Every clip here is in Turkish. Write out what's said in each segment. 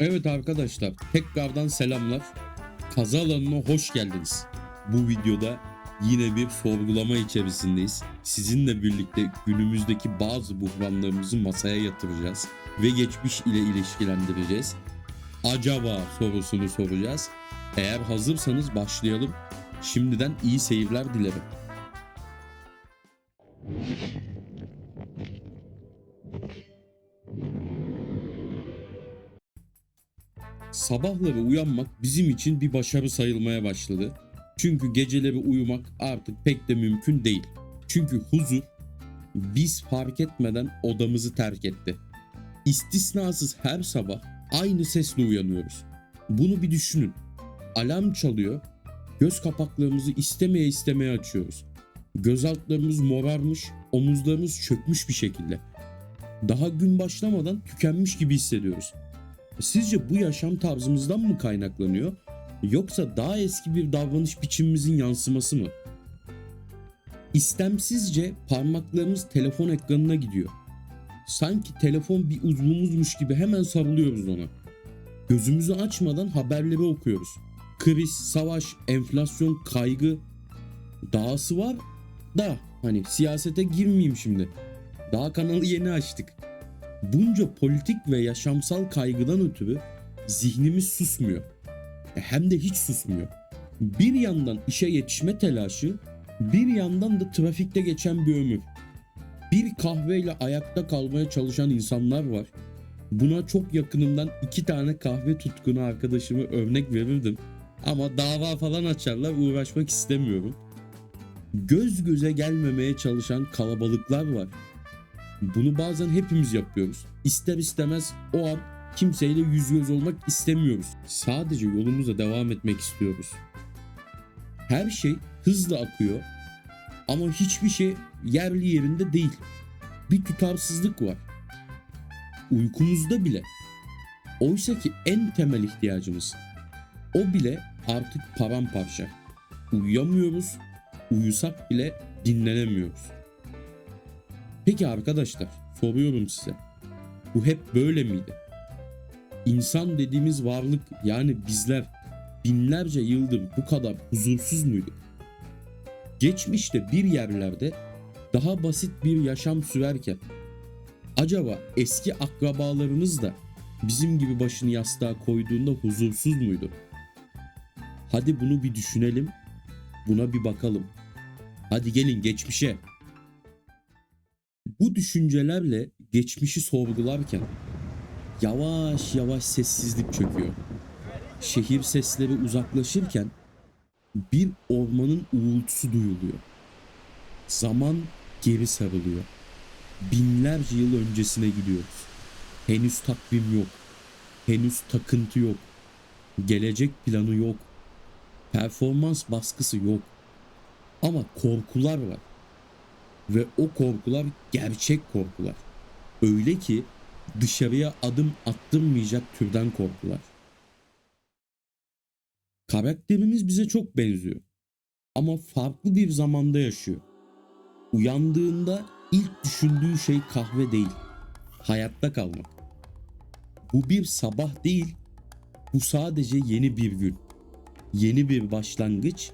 Evet arkadaşlar tekrardan selamlar. Kaza alanına hoş geldiniz. Bu videoda yine bir sorgulama içerisindeyiz. Sizinle birlikte günümüzdeki bazı buhranlarımızı masaya yatıracağız ve geçmiş ile ilişkilendireceğiz. Acaba sorusunu soracağız. Eğer hazırsanız başlayalım. Şimdiden iyi seyirler dilerim. Sabahları uyanmak bizim için bir başarı sayılmaya başladı. Çünkü geceleri uyumak artık pek de mümkün değil. Çünkü huzur biz fark etmeden odamızı terk etti. İstisnasız her sabah aynı sesle uyanıyoruz. Bunu bir düşünün. Alarm çalıyor. Göz kapaklarımızı istemeye istemeye açıyoruz. Göz altlarımız morarmış, omuzlarımız çökmüş bir şekilde. Daha gün başlamadan tükenmiş gibi hissediyoruz. Sizce bu yaşam tarzımızdan mı kaynaklanıyor yoksa daha eski bir davranış biçimimizin yansıması mı? İstemsizce parmaklarımız telefon ekranına gidiyor. Sanki telefon bir uzvumuzmuş gibi hemen sarılıyoruz ona. Gözümüzü açmadan haberleri okuyoruz. Kriz, savaş, enflasyon, kaygı dahası var da hani siyasete girmeyeyim şimdi. Daha kanalı yeni açtık. Bunca politik ve yaşamsal kaygıdan ötürü zihnimiz susmuyor. E, Hem de hiç susmuyor. Bir yandan işe yetişme telaşı, bir yandan da trafikte geçen bir ömür. Bir kahveyle ayakta kalmaya çalışan insanlar var. Buna çok yakınımdan iki tane kahve tutkunu arkadaşımı örnek verirdim. Ama dava falan açarlar uğraşmak istemiyorum. Göz göze gelmemeye çalışan kalabalıklar var. Bunu bazen hepimiz yapıyoruz. İster istemez o an kimseyle yüz göz olmak istemiyoruz. Sadece yolumuza devam etmek istiyoruz. Her şey hızla akıyor ama hiçbir şey yerli yerinde değil. Bir tutarsızlık var. Uykumuzda bile. Oysa ki en temel ihtiyacımız. O bile artık paramparça. Uyuyamıyoruz, uyusak bile dinlenemiyoruz. Peki arkadaşlar soruyorum size. Bu hep böyle miydi? İnsan dediğimiz varlık yani bizler binlerce yıldır bu kadar huzursuz muyduk? Geçmişte bir yerlerde daha basit bir yaşam sürerken acaba eski akrabalarımız da bizim gibi başını yastığa koyduğunda huzursuz muydu? Hadi bunu bir düşünelim, buna bir bakalım. Hadi gelin geçmişe. Bu düşüncelerle geçmişi sorgularken yavaş yavaş sessizlik çöküyor. Şehir sesleri uzaklaşırken bir ormanın uğultusu duyuluyor. Zaman geri sarılıyor. Binlerce yıl öncesine gidiyoruz. Henüz takvim yok. Henüz takıntı yok. Gelecek planı yok. Performans baskısı yok. Ama korkular var. Ve o korkular gerçek korkular. Öyle ki dışarıya adım attırmayacak türden korkular. Karakterimiz bize çok benziyor. Ama farklı bir zamanda yaşıyor. Uyandığında ilk düşündüğü şey kahve değil. Hayatta kalmak. Bu bir sabah değil. Bu sadece yeni bir gün. Yeni bir başlangıç.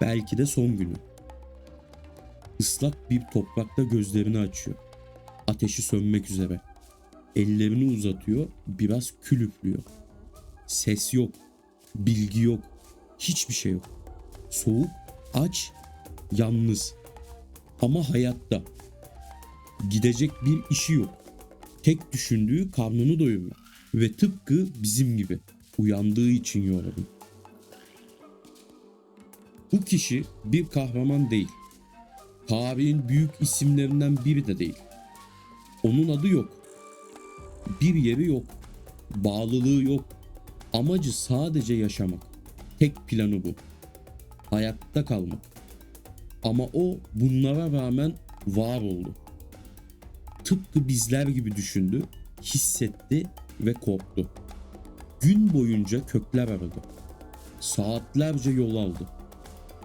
Belki de son günü. Islak bir toprakta gözlerini açıyor. Ateşi sönmek üzere. Ellerini uzatıyor, biraz kül üflüyor. Ses yok, bilgi yok, hiçbir şey yok. Soğuk, aç, yalnız. Ama hayatta. Gidecek bir işi yok. Tek düşündüğü karnını doyurmak. Ve tıpkı bizim gibi uyandığı için yoruldu. Bu kişi bir kahraman değil tarihin büyük isimlerinden biri de değil. Onun adı yok. Bir yeri yok. Bağlılığı yok. Amacı sadece yaşamak. Tek planı bu. Hayatta kalmak. Ama o bunlara rağmen var oldu. Tıpkı bizler gibi düşündü, hissetti ve korktu. Gün boyunca kökler aradı. Saatlerce yol aldı.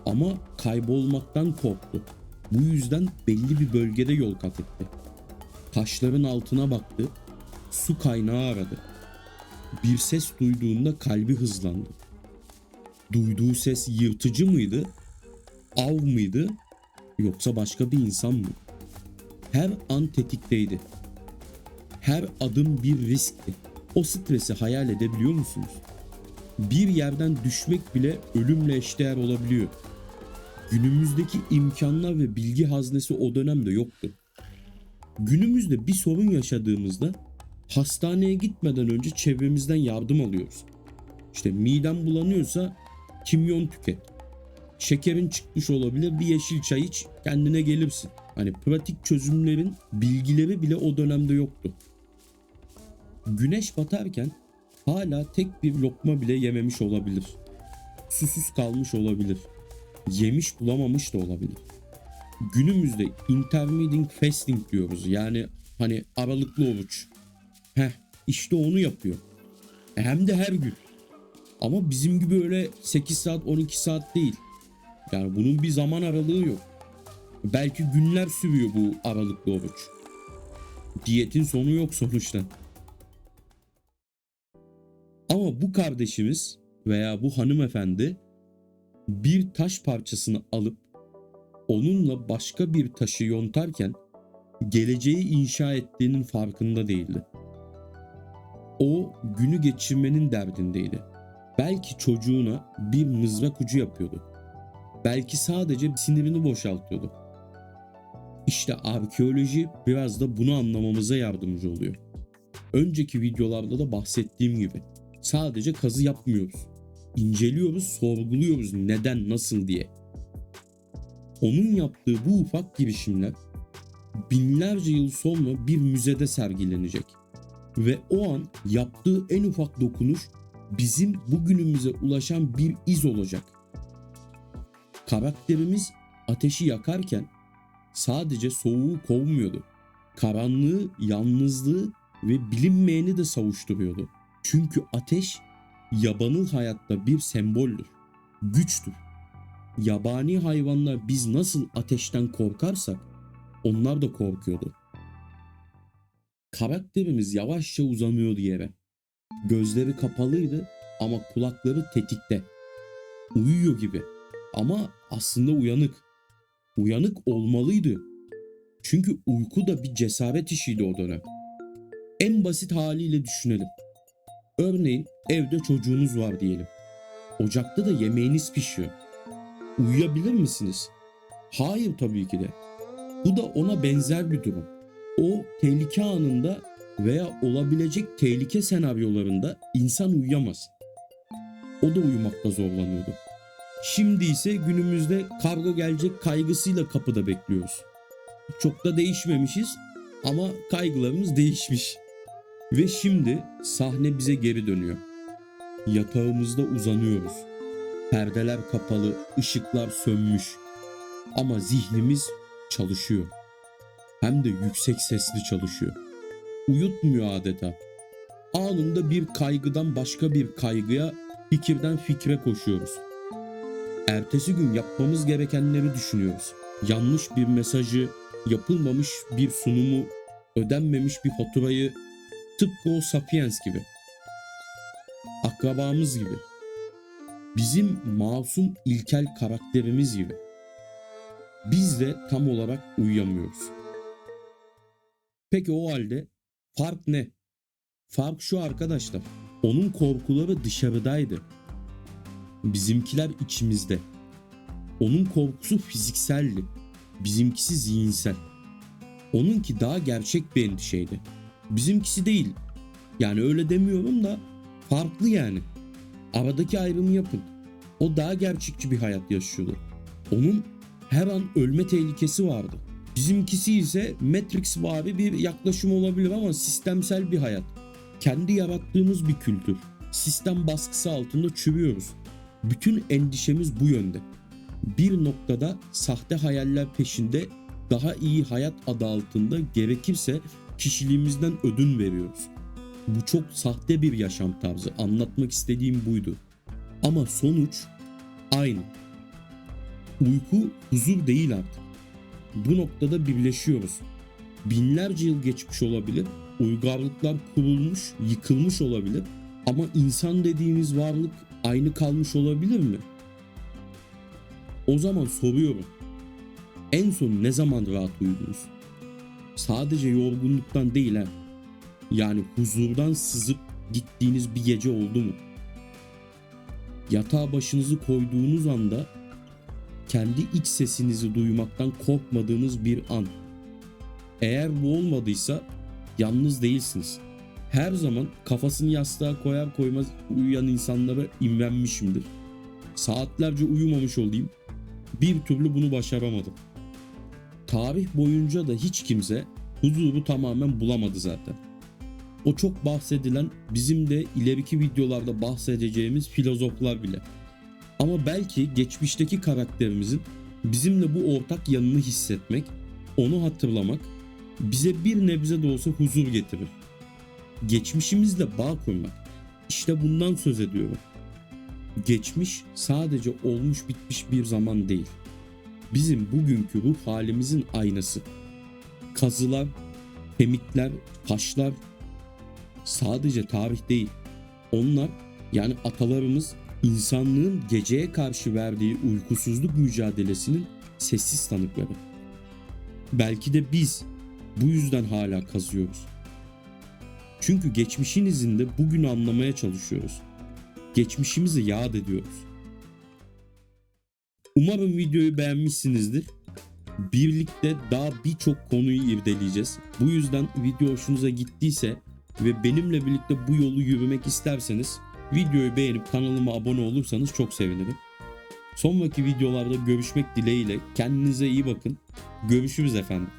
Ama kaybolmaktan korktu. Bu yüzden belli bir bölgede yol kat etti. Taşların altına baktı, su kaynağı aradı. bir ses duyduğunda kalbi hızlandı. Duyduğu ses yırtıcı mıydı? Av mıydı? Yoksa başka bir insan mı? Her an tetikteydi. Her adım bir riskti. O stresi hayal edebiliyor musunuz? Bir yerden düşmek bile ölümle eşdeğer olabiliyor. Günümüzdeki imkanlar ve bilgi haznesi o dönemde yoktu. Günümüzde bir sorun yaşadığımızda hastaneye gitmeden önce çevremizden yardım alıyoruz. İşte miden bulanıyorsa kimyon tüket. Şekerin çıkmış olabilir bir yeşil çay iç kendine gelirsin. Hani pratik çözümlerin bilgileri bile o dönemde yoktu. Güneş batarken hala tek bir lokma bile yememiş olabilir. Susuz kalmış olabilir. Yemiş bulamamış da olabilir. Günümüzde intermittent fasting diyoruz. Yani hani aralıklı oruç. Heh işte onu yapıyor. Hem de her gün. Ama bizim gibi öyle 8 saat 12 saat değil. Yani bunun bir zaman aralığı yok. Belki günler sürüyor bu aralıklı oruç. Diyetin sonu yok sonuçta. Ama bu kardeşimiz veya bu hanımefendi bir taş parçasını alıp onunla başka bir taşı yontarken geleceği inşa ettiğinin farkında değildi. O günü geçirmenin derdindeydi. Belki çocuğuna bir mızrak ucu yapıyordu. Belki sadece sinirini boşaltıyordu. İşte arkeoloji biraz da bunu anlamamıza yardımcı oluyor. Önceki videolarda da bahsettiğim gibi sadece kazı yapmıyoruz. İnceliyoruz, sorguluyoruz neden, nasıl diye. Onun yaptığı bu ufak girişimler binlerce yıl sonra bir müzede sergilenecek. Ve o an yaptığı en ufak dokunuş bizim bugünümüze ulaşan bir iz olacak. Karakterimiz ateşi yakarken sadece soğuğu kovmuyordu. Karanlığı, yalnızlığı ve bilinmeyeni de savuşturuyordu. Çünkü ateş yabanıl hayatta bir semboldür, güçtür. Yabani hayvanlar biz nasıl ateşten korkarsak onlar da korkuyordu. Karakterimiz yavaşça uzanıyordu yere. Gözleri kapalıydı ama kulakları tetikte. Uyuyor gibi ama aslında uyanık. Uyanık olmalıydı. Çünkü uyku da bir cesaret işiydi o dönem. En basit haliyle düşünelim. Örneğin evde çocuğunuz var diyelim. Ocakta da yemeğiniz pişiyor. Uyuyabilir misiniz? Hayır tabii ki de. Bu da ona benzer bir durum. O tehlike anında veya olabilecek tehlike senaryolarında insan uyuyamaz. O da uyumakta zorlanıyordu. Şimdi ise günümüzde kargo gelecek kaygısıyla kapıda bekliyoruz. Çok da değişmemişiz ama kaygılarımız değişmiş. Ve şimdi sahne bize geri dönüyor. Yatağımızda uzanıyoruz. Perdeler kapalı, ışıklar sönmüş. Ama zihnimiz çalışıyor. Hem de yüksek sesli çalışıyor. Uyutmuyor adeta. Anında bir kaygıdan başka bir kaygıya, fikirden fikre koşuyoruz. Ertesi gün yapmamız gerekenleri düşünüyoruz. Yanlış bir mesajı, yapılmamış bir sunumu, ödenmemiş bir faturayı, tıpkı o Sapiens gibi. Akrabamız gibi. Bizim masum ilkel karakterimiz gibi. Biz de tam olarak uyuyamıyoruz. Peki o halde fark ne? Fark şu arkadaşlar. Onun korkuları dışarıdaydı. Bizimkiler içimizde. Onun korkusu fizikseldi. Bizimkisi zihinsel. Onunki daha gerçek bir endişeydi. Bizimkisi değil. Yani öyle demiyorum da farklı yani. Aradaki ayrımı yapın. O daha gerçekçi bir hayat yaşıyordu. Onun her an ölme tehlikesi vardı. Bizimkisi ise Matrix vari bir yaklaşım olabilir ama sistemsel bir hayat. Kendi yarattığımız bir kültür. Sistem baskısı altında çürüyoruz. Bütün endişemiz bu yönde. Bir noktada sahte hayaller peşinde daha iyi hayat adı altında gerekirse kişiliğimizden ödün veriyoruz. Bu çok sahte bir yaşam tarzı. Anlatmak istediğim buydu. Ama sonuç aynı. Uyku huzur değil artık. Bu noktada birleşiyoruz. Binlerce yıl geçmiş olabilir, uygarlıklar kurulmuş, yıkılmış olabilir Ama insan dediğimiz varlık aynı kalmış olabilir mi? O zaman soruyorum. En son ne zaman rahat uyudunuz? Sadece yorgunluktan değil ha. Yani huzurdan sızıp gittiğiniz bir gece oldu mu? Yatağa başınızı koyduğunuz anda kendi iç sesinizi duymaktan korkmadığınız bir an. Eğer bu olmadıysa yalnız değilsiniz. Her zaman kafasını yastığa koyar koymaz uyuyan insanlara imrenmişimdir. Saatlerce uyumamış olayım. Bir türlü bunu başaramadım. Tarih boyunca da hiç kimse huzuru tamamen bulamadı zaten. O çok bahsedilen bizim de ileriki videolarda bahsedeceğimiz filozoflar bile. Ama belki geçmişteki karakterimizin bizimle bu ortak yanını hissetmek, onu hatırlamak bize bir nebze de olsa huzur getirir. Geçmişimizle bağ kurmak. İşte bundan söz ediyorum. Geçmiş sadece olmuş bitmiş bir zaman değil. Bizim bugünkü ruh halimizin aynası. Kazılar, kemikler, taşlar sadece tarih değil. Onlar yani atalarımız insanlığın geceye karşı verdiği uykusuzluk mücadelesinin sessiz tanıkları. Belki de biz bu yüzden hala kazıyoruz. Çünkü geçmişin izinde bugünü anlamaya çalışıyoruz. Geçmişimizi yad ediyoruz. Umarım videoyu beğenmişsinizdir. Birlikte daha birçok konuyu irdeleyeceğiz. Bu yüzden video hoşunuza gittiyse ve benimle birlikte bu yolu yürümek isterseniz videoyu beğenip kanalıma abone olursanız çok sevinirim. Sonraki videolarda görüşmek dileğiyle kendinize iyi bakın. Görüşürüz efendim.